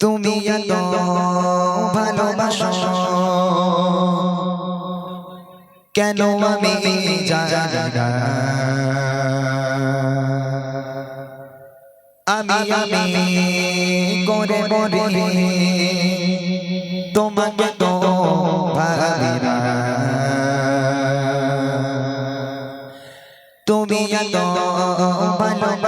তুমি এত ভালোবাসো? কেন আমি আমি আমি করে মরি। তোমাকে তো ভাবি না।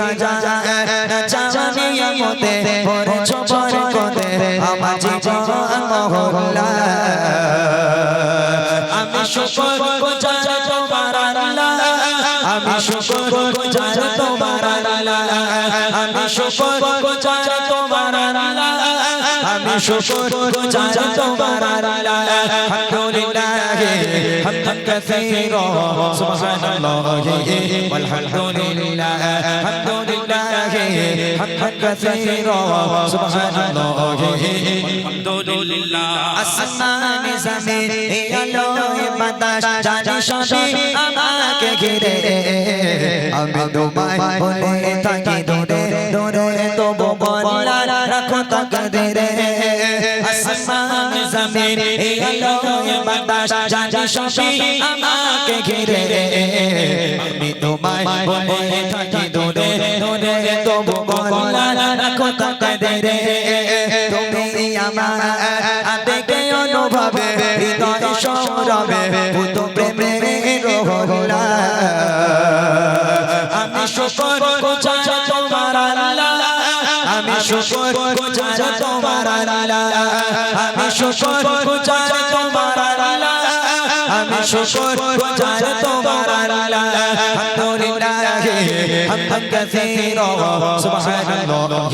তুমি হাজার আমতে পরে চোপর আমার জীবন মহল্লা আমি শুকর গোজার তোমার আল্লাহ। আমি শুকর গোজার তোমার আল্লাহ। আমি শুকর গোজার তোমার শুকুর চাই তোমার আল্লাহ আলহামদুলিল্লাহ হামদান কাসীরা সুবহানাল্লাহ ওয়ালহামদুলিল্লাহ আলহামদুলিল্লাহ হামদান কাসীরা সুবহানাল্লাহ আলহামদুলিল্লাহ আসমানে জমিন এ আলোয় বাতাস জানি সবই আমাকে ঘিরে আমি তোমায় বলে থাকি দূরে দূরে তবু বলা রাখো তাকে দে আসমান জমিন আলো বাতাস, জানি সবই আমাকে ঘিরে আমি তোমায় বলে থাকি দূরে দূরে, তবু বলা রাখো তাকদীরে তুমি আমার আবেগে অনুভবে, হৃদয় সৌরভে, ভূত প্রেমে রোহলা। আমি শুকর শুকর গোচার তোমার আল্লাহ আমি শুকর গোচার তোমার আল্লাহ আমি শুকর গোচার তোমার আল্লাহ আলহামদুলিল্লাহ হামদান কাসীরা সুবহানাল্লাহ,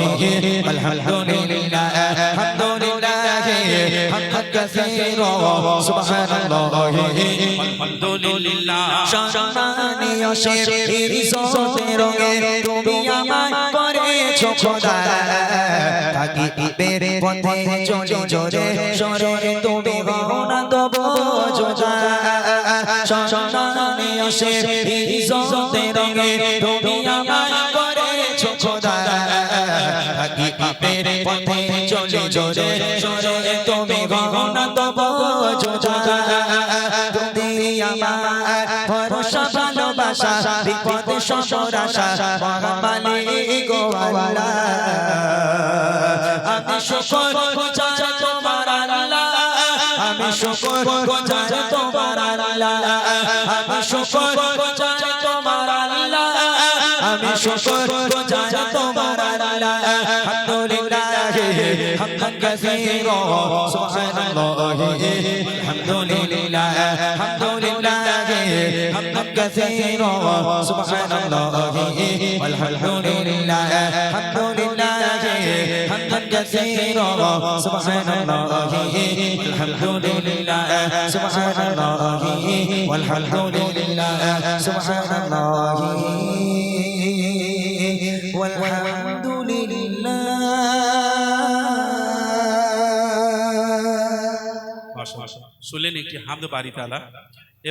আলহামদুলিল্লাহ। আলহামদুলিল্লাহ হামদান কাসীরা সুবহানাল্লাহ, আলহামদুলিল্লাহ। সম্মানীয় শের ইজ্জতের রঙে তুমি আমায় করেছ খোদা ইবের পথে চলে জোরে সরে তুমি চলে ভরসা, ভালোবাসা, বিপদে সসরাসা মহামালিক গোয়ালা আমি শুকর গুজার তোমার আল্লাহ। আমি শুকর গুজার তোমার আল্লাহ। আমি শুকর গুজার তোমার আল্লাহ। আমি শুকর গুজার তোমার আল্লাহ। আলহামদুলিল্লাহ, হামদান কাসীরা, সুবহানাল্লাহ। আলহামদুলিল্লাহ আলহামদুলিল্লাহ হামদান কাসীরা সুবহানাল্লাহ আলহামদুলিল্লাহ আলহামদুলিল্লাহ হামদান কাসীরা সুবহানাল্লাহ আলহামদুলিল্লাহ সুবহানাল্লাহ والحمدلله سبحان الله والحمد لله শুনলেন একটি হামদ বাড়ি তালা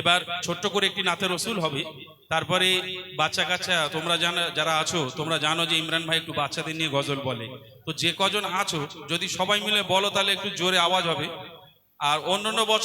এবার ছোট্ট করে একটি নাথের রসুল হবে। তারপরে বাচ্চা কাচ্চা, তোমরা জানো, যারা আছো, তোমরা জানো যে ইমরান ভাই একটু বাচ্চাদের নিয়ে গজল বলে। তো যে কজন আছো, যদি সবাই মিলে বলো, তাহলে একটু জোরে আওয়াজ হবে। আর অন্যান্য অন্য বছর